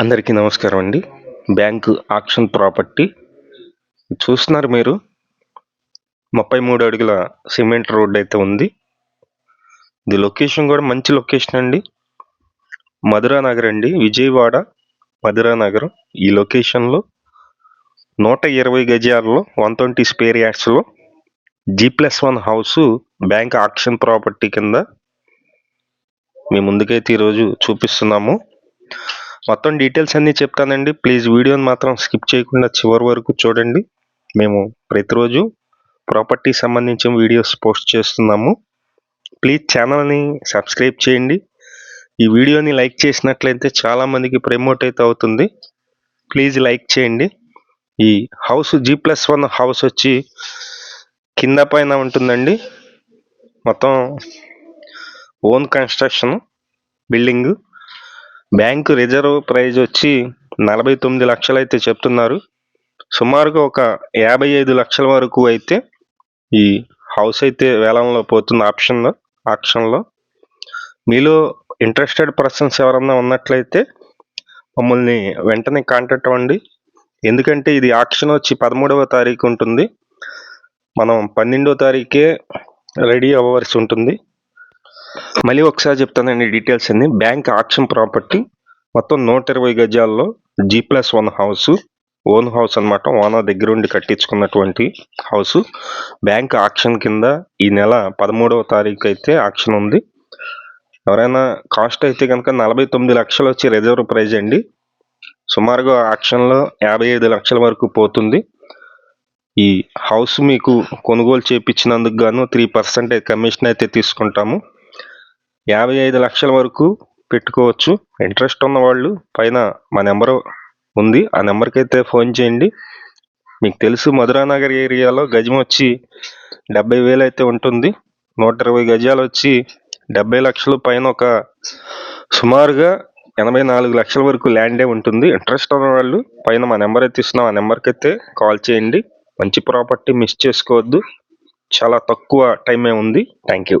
అందరికీ నమస్కారం అండి. Bank auction property. చూస్తున్నారు మీరు? ముప్పై మూడు అడుగుల సిమెంట్ రోడ్ అయితే ఉంది. ఇది లొకేషన్ కూడా మంచి లొకేషన్ అండి. మధురా నగర్ అండి. విజయవాడ మధురా నగరం. ఈ లొకేషన్లో నూట ఇరవై గజాల్లో one twenty square యాడ్స్లో G plus one house bank auction property కింద మీ ముందుకైతే ఈరోజు చూపిస్తున్నాము. మొత్తం డీటెయిల్స్ అన్నీ చెప్తానండి. ప్లీజ్ వీడియోని మాత్రం స్కిప్ చేయకుండా చివరి వరకు చూడండి. మేము ప్రతిరోజు ప్రాపర్టీ సంబంధించిన వీడియోస్ పోస్ట్ చేస్తున్నాము. ప్లీజ్ ఛానల్ని సబ్స్క్రైబ్ చేయండి. ఈ వీడియోని లైక్ చేసినట్లయితే చాలామందికి ప్రమోట్ అయితే అవుతుంది. ప్లీజ్ లైక్ చేయండి. ఈ house G plus one house వచ్చి కింద పైన ఉంటుందండి. మొత్తం own construction building bank reserve price వచ్చి నలభై తొమ్మిది లక్షలు అయితే చెప్తున్నారు. సుమారుగా ఒక యాభై ఐదు లక్షల వరకు అయితే ఈ హౌస్ అయితే వేలంలో పోతుంది ఆప్షన్లో ఆప్షన్లో మీలో ఇంట్రెస్టెడ్ పర్సన్స్ ఎవరన్నా ఉన్నట్లయితే మమ్మల్ని వెంటనే కాంటాక్ట్ అవ్వండి. ఎందుకంటే ఇది ఆక్షన్ వచ్చి పదమూడవ తారీఖు ఉంటుంది. మనం పన్నెండవ తారీఖే రెడీ అవ్వవలసి ఉంటుంది. మళ్ళీ ఒకసారి చెప్తానండి డీటెయిల్స్ అన్ని. బ్యాంక్ ఆక్షన్ ప్రాపర్టీ మొత్తం నూట ఇరవై గజాల్లో G plus one house own house అనమాట ఓనర్ దగ్గర ఉండి కట్టించుకున్నటువంటి హౌస్ బ్యాంక్ ఆక్షన్ కింద ఈ నెల పదమూడవ తారీఖు అయితే ఆక్షన్ ఉంది. ఎవరైనా కాస్ట్ అయితే కనుక నలభై తొమ్మిది లక్షలు వచ్చి రిజర్వ్ ప్రైజ్ అండి. సుమారుగా ఆక్షన్లో యాభై ఐదు లక్షల వరకు పోతుంది. ఈ హౌస్ మీకు కొనుగోలు చేయించినందుకు గాను త్రీ పర్సెంట్ కమిషన్ అయితే తీసుకుంటాము. యాభై ఐదు లక్షల వరకు పెట్టుకోవచ్చు. ఇంట్రెస్ట్ ఉన్న వాళ్ళు పైన మా నెంబరు ఉంది. ఆ నెంబర్కి అయితే ఫోన్ చేయండి. మీకు తెలుసు మధురానగర్ ఏరియాలో గజం వచ్చి డెబ్బై వేలు అయితే ఉంటుంది. నూట ఇరవై గజాలు వచ్చి డెబ్బై లక్షలు పైన ఒక సుమారుగా ఎనభై నాలుగు లక్షల వరకు ల్యాండే ఉంటుంది. ఇంట్రెస్ట్ ఉన్న వాళ్ళు పైన మా నెంబర్ అయితే ఇస్తున్నాం. ఆ నెంబర్కి అయితే కాల్ చేయండి. మంచి ప్రాపర్టీ మిస్ చేసుకోవద్దు. చాలా తక్కువ టైమే ఉంది. Thank you.